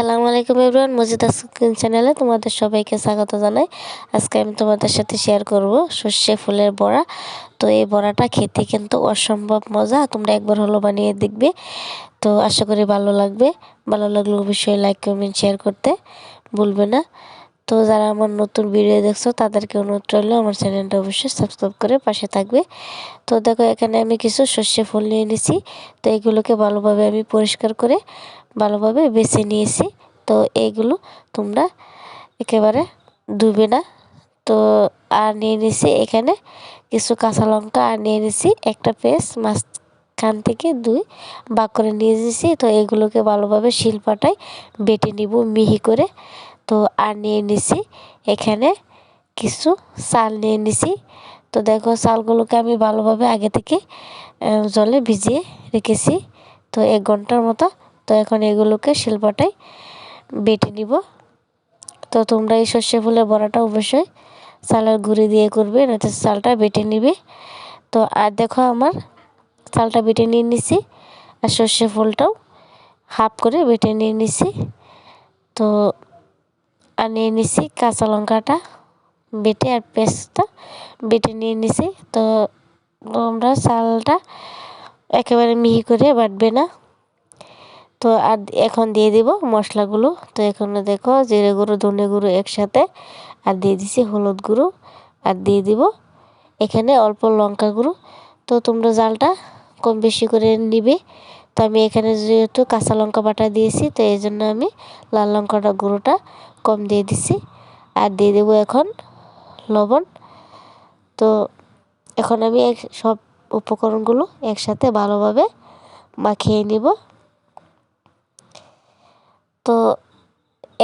আসসালামু আলাইকুম এভরিওয়ান, মজিদ আসকিন চ্যানেলে তোমাদের সবাইকে স্বাগত জানাই। আজকে আমি তোমাদের সাথে শেয়ার করব সর্ষে ফুলের বড়া। তো এই বড়াটা খেতে কিন্তু অসম্ভব মজা, তোমরা একবার হলো বানিয়ে দেখবে। তো আশা করি ভালো লাগবে। ভালো লাগলে অবশ্যই লাইক কমেন্ট শেয়ার করতে ভুলবে না। তো যারা আমার নতুন ভিডিও দেখছ, তাদেরকে অনুরোধ রইল আমার চ্যানেলটা অবশ্যই সাবস্ক্রাইব করে পাশে থাকবে। তো দেখো, এখানে আমি কিছু সর্ষে ফুল নিয়ে নিছি। তো এগুলোকে ভালোভাবে আমি পরিষ্কার করে ভালোভাবে বেছে নিয়েছি। তো এইগুলো তোমরা একেবারে ধুবে না। তো আর নিয়ে নিছি এখানে কিছু কাঁচা লঙ্কা আর নিয়ে নিছি একটা পেস্ট, মাঝখান থেকে দুই বাক করে নিয়ে দিয়েছি তো এগুলোকে ভালোভাবে শিলপাটায় বেটে নিব মিহি করে। তো আর নিয়ে নিছি। এখানে কিছু চাল নিয়ে নিছি। তো দেখো চালগুলোকে আমি ভালোভাবে আগে থেকে জলে ভিজিয়ে রেখেছি। তো এক ঘণ্টার মতো। তো এখন এগুলোকে শিল্পটাই বেটে নিব। তো তোমরা এই সর্ষে ফুলের বড়াটা অবশ্যই চালের গুঁড়ি দিয়ে করবে, নয়তো চালটা বেটে নিবে। তো আর দেখো আমার চালটা বেটে নিয়ে নিছি আর সর্ষে ফুলটাও হাফ করে বেটে নিয়ে নিছি। তো আর নিয়ে নিছি কাঁচা লঙ্কাটা, বেটে আর পেস্টটা বেটে নিয়ে নিছি। তো তোমরা চালটা একেবারে মিহি করে বাটবে না। তো আর এখন দিয়ে দিব মশলাগুলো। তো এখন দেখো জিরে গুঁড়ো, ধনে গুঁড়ো একসাথে। আর দিয়ে দিছি হলুদ গুঁড়ো। আর দিয়ে দিব এখানে অল্প লঙ্কা গুঁড়ো। তো তোমরা জালটা কম বেশি করে নিবে। তো আমি এখানে যেহেতু কাঁচা লঙ্কা বাটা দিয়েছি, তো এই জন্য আমি লাল লঙ্কাটা গুঁড়োটা কম দিয়ে দিছি, আর দিয়ে দেবো এখন লবণ। তো এখন আমি এক সব উপকরণগুলো একসাথে ভালোভাবে মাখিয়ে নিব। তো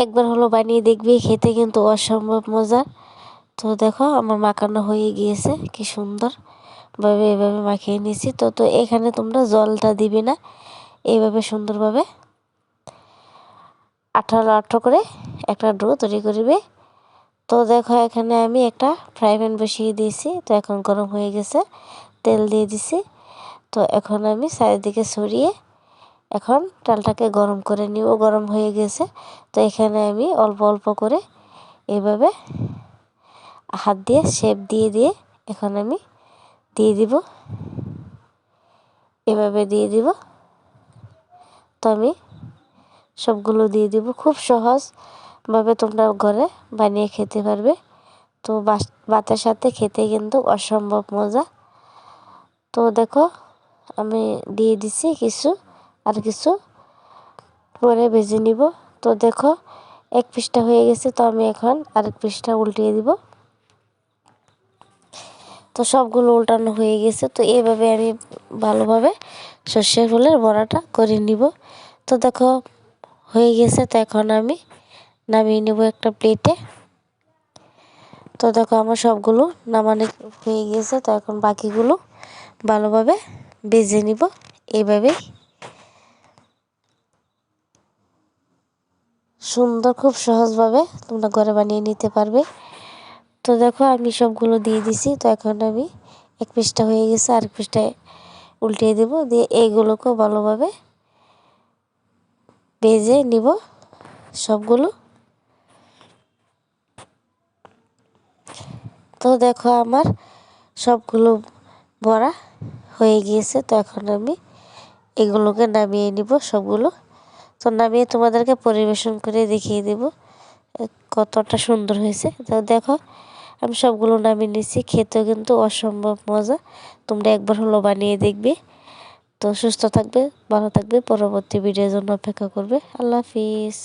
একবার হলো বানিয়ে দেখবি, খেতে কিন্তু অসম্ভব মজার। তো দেখো আমার মাখানো হয়ে গিয়েছে, কি সুন্দর। ভাবে এভাবে মাখিয়ে নিয়েছি। তো তো এখানে তোমরা জলটা দিবে না এইভাবে সুন্দরভাবে। আঠারো আঠারো করে একটা ডো তৈরি করবে। তো দেখো, এখানে আমি একটা ফ্রাই প্যান বসিয়ে দিয়েছি। তো এখন গরম হয়ে গেছে, তেল দিয়ে দিছি। তো এখন আমি চারিদিকে সরিয়ে এখন ডালটাকে গরম করে নিব। গরম হয়ে গেছে। তো এখানে আমি অল্প অল্প করে এভাবে হাত দিয়ে শেপ দিয়ে দিয়ে এখন আমি দিয়ে দিব। এভাবে দিয়ে দিব। তো আমি সবগুলো দিয়ে দিব। খুব সহজভাবে তোমরা ঘরে বানিয়ে খেতে পারবে। তো ভাতের সাথে খেতে কিন্তু অসম্ভব মজা। তো দেখো, আমি দিয়ে দিছি কিছু, আর কিছু পরে ভেজে নিব। তো দেখো, এক পিসটা হয়ে গেছে, তো আমি এখন আরেক পিসটা উল্টিয়ে দিব। তো সবগুলো উল্টানো হয়ে গেছে, তো এইভাবে আমি ভালোভাবে সর্ষে ফুলের বড়াটা করে নিব। তো দেখো, হয়ে গেছে, তো এখন আমি নামিয়ে নেব একটা প্লেটে তো দেখো আমার সবগুলো নামানো হয়ে গেছে তো এখন বাকিগুলো ভালোভাবে বেজে নিব। এইভাবেই সুন্দর, খুব সহজভাবে তোমরা ঘরে বানিয়ে নিতে পারবে। তো দেখো আমি সবগুলো দিয়ে দিছি, তো এখন আমি এক পিসটা হয়ে গেছে, আরেক পিসটায় উল্টিয়ে দেব, দিয়ে এইগুলোকেও ভালোভাবে ভেজে নিব সবগুলো। তো দেখো আমার সবগুলো বড়া হয়ে গিয়েছে, তো এখন আমি এগুলোকে নামিয়ে নিব সবগুলো। তো নামিয়ে তোমাদেরকে পরিবেশন করে দেখিয়ে দেব কতটা সুন্দর হয়েছে। তো দেখো, আমি সবগুলো নামিয়ে নিচ্ছি খেতেও কিন্তু অসম্ভব মজা। তোমরা একবার হলো বানিয়ে দেখবে। তো সুস্থ থাকবে, ভালো থাকবে, পরবর্তী ভিডিওর জন্য অপেক্ষা করবে। আল্লাহ হাফিজ।